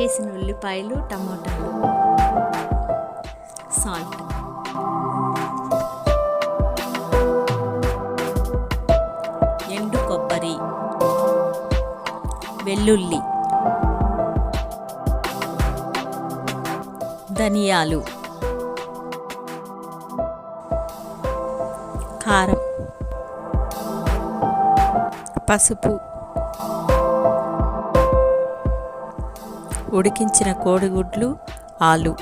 చేసిన ఉల్లిపాయలు టమాటాలు. సాల్ట్ ఎండు కొబ్బరి. వెల్లుల్లి. ధనియాలు. కారం. పసుపు. ఉడికించిన కోడిగుడ్లు ఆలు.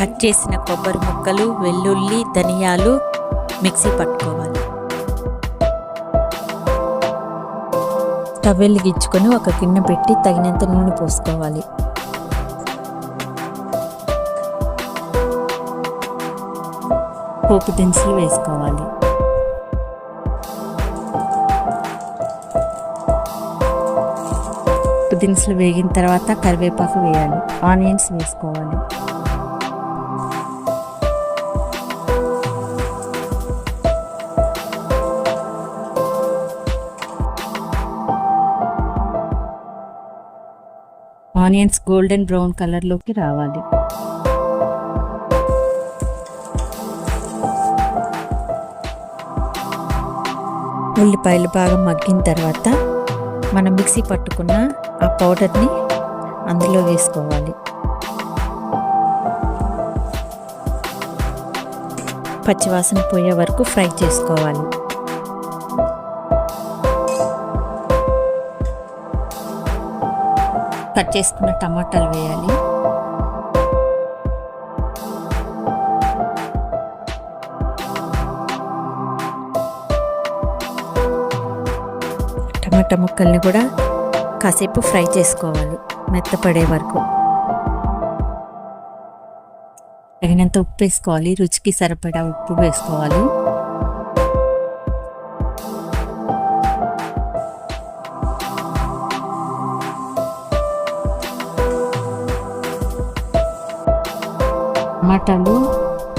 కట్ చేసిన కొబ్బరి ముక్కలు వెల్లుల్లి ధనియాలు మిక్సీ పట్టుకోవాలి. టవెల్ గిచ్చుకొని ఒక గిన్నె పెట్టి తగినంత నూనె పోసుకోవాలి. పోపు దినుసులు వేసుకోవాలి. పోపు దినుసులు వేగిన తర్వాత కరివేపాకు వేయాలి. ఆనియన్స్ వేసుకోవాలి. ఆనియన్స్ గోల్డెన్ బ్రౌన్ కలర్లోకి రావాలి. ఉల్లిపాయలు బాగా మగ్గిన తర్వాత మనం మిక్సీ పట్టుకున్న ఆ పౌడర్ని అందులో వేసుకోవాలి. పచ్చివాసన పోయే వరకు ఫ్రై చేసుకోవాలి. కట్ చేసుకున్న టమాటాలు వేయాలి. టమాటా ముక్కల్ని కూడా కాసేపు ఫ్రై చేసుకోవాలి మెత్తపడే వరకు. తగినంత ఉప్పు వేసుకోవాలి రుచికి సరిపడా ఉప్పు వేసుకోవాలి. టమాటాలు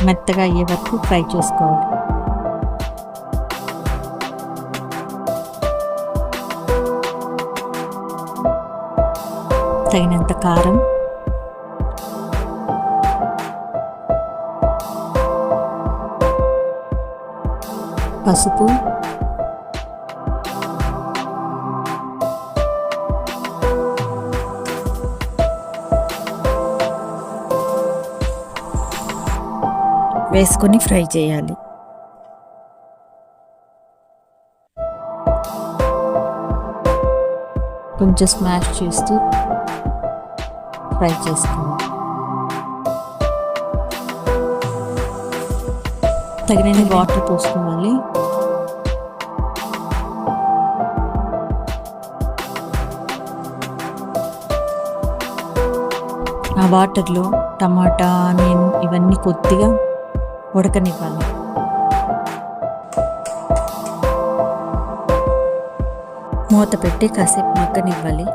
మెత్తగా అయ్యే వరకు ఫ్రై చేసుకోవాలి. తగినంత కారం. పసుపు. వేసుకొని ఫ్రై చేయాలి. కొంచెం స్మాష్ చేస్తూ ఫ్రై చేసుకోండి తగినన్ని వాటర్ పోసుకోవాలి ఆ వాటర్లో టమాటా ఆనియన్ ఇవన్నీ కొద్దిగా ఉడకనివ్వాలి. మూత పెట్టి కాసేపు మగ్గనివ్వాలి.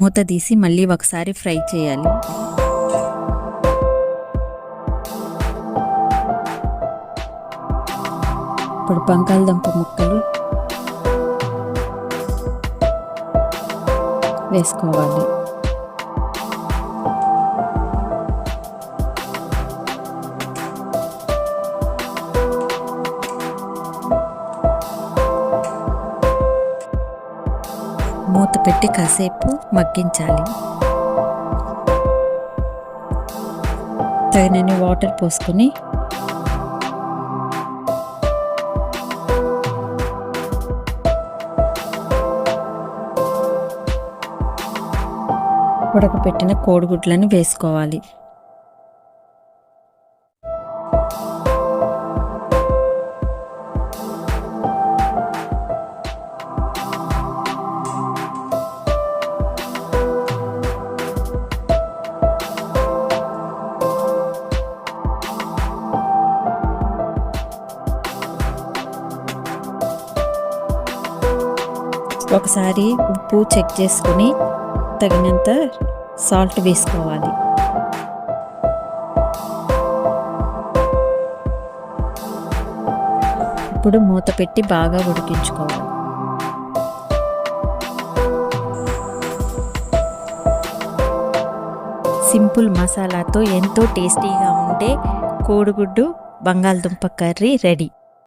మూత తీసి మళ్ళీ ఒకసారి ఫ్రై చేయాలి. ఇప్పుడు బంగాళదుంప ముక్కలు వేసుకోవాలి. మూత పెట్టి కాసేపు మగ్గించాలి. తగినన్ని వాటర్ పోసుకొని ఉడకపెట్టిన కోడిగుడ్లను వేసుకోవాలి. ఒకసారి ఉప్పు చెక్ చేసుకుని తగినంత సాల్ట్ వేసుకోవాలి. ఇప్పుడు మూత పెట్టి బాగా ఉడికించుకోవాలి. సింపుల్ మసాలాతో ఎంతో టేస్టీగా ఉండే కోడిగుడ్డు బంగాళదుంప కర్రీ రెడీ.